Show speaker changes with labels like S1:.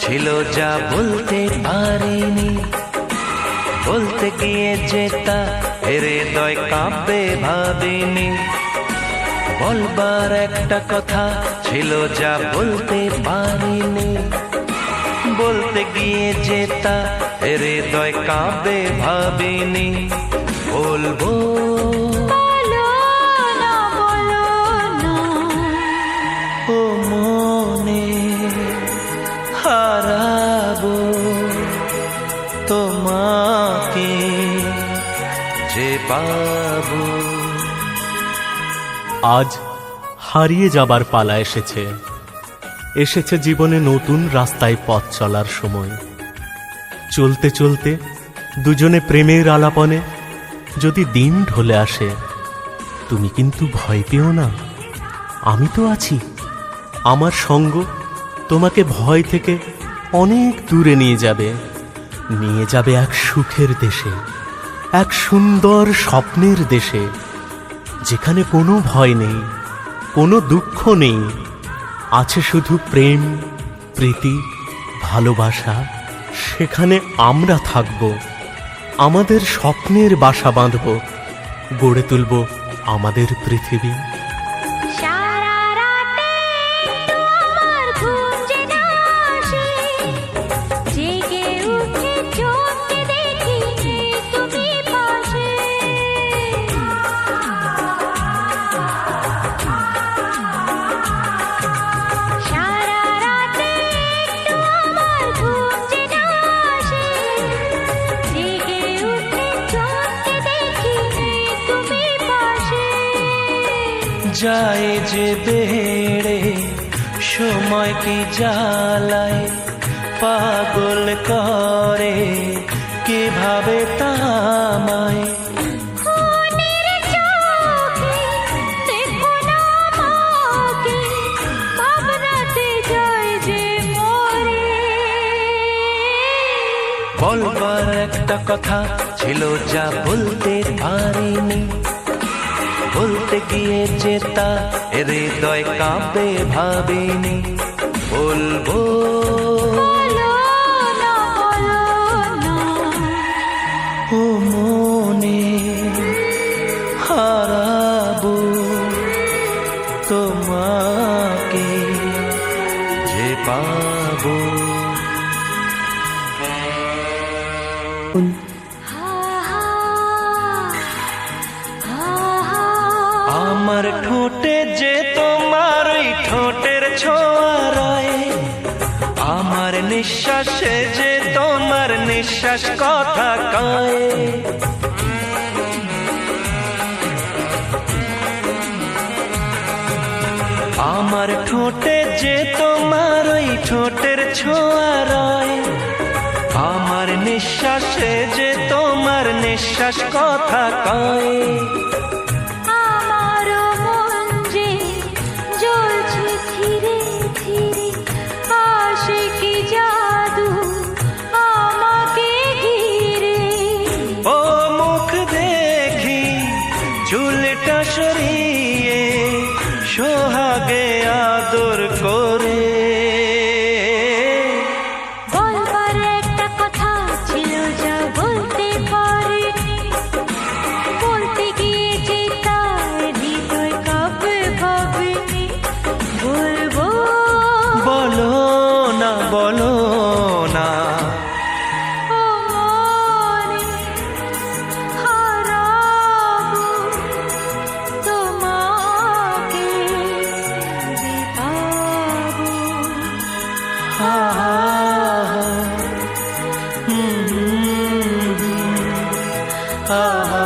S1: ছিল যা বলতে পারিনি। বলতে গিয়ে যেতা হৃদয় কাঁপবে ভাবিনি। বলবার একটা কথা ছিল যা বলতে পারিনি। বলতে গিয়ে যেতা হৃদয় কাঁপবে ভাবিনি। বলব ও মনে। হারাবো তোমাকে যে পাবো।
S2: আজ হারিয়ে যাবার পালা এসেছে। এসেছে জীবনে নতুন রাস্তায় পথ চলার সময়। চলতে চলতে দুজনে প্রেমের আলাপনে যদি দিন ঢলে আসে, তুমি কিন্তু ভয় পেও না। আমি তো আছি। আমার সঙ্গ তোমাকে ভয় থেকে অনেক দূরে নিয়ে যাবে। নিয়ে যাবে এক সুখের দেশে, এক সুন্দর স্বপ্নের দেশে, যেখানে কোনো ভয় নেই, কোনো দুঃখ নেই। আছে শুধু প্রেম, প্রীতি, ভালোবাসা, সেখানে আমরা থাকব, আমাদের স্বপ্নের বাসা বাঁধব, গড়ে তুলব আমাদের পৃথিবী।
S1: যায় যে বেড়ে সময় কি জ্বালায় পাগল করে কীভাবে তামায় বলবার একটা কথা ছিল যা বলতে পারিনি। বলতে গিয়ে যেতা হৃদয় কাঁপে ভাবিনি। বলব ও মনে হারাবো তোমাকে যে পাবো। আমার ঠোঁটে যে তোমার ওই ঠোঁটের ছোঁয়ারায় আমার নিঃশ্বাসে যে তোমার নিঃশ্বাস কথা কয়। আমার ঠোঁটে যে তোমার ওই ঠোঁটের ছোঁয়ারায় আমার নিঃশ্বাসে যে তোমার নিঃশ্বাস কথা কয়। সরিয়ে সোহাগে আদর করে।
S3: বলবার একটা কথা ছিল যা বলতে পারিনি বলতে গিয়ে যে তার হৃদয় কাঁপে ভাবিনি বলব
S1: বলো না বলো ha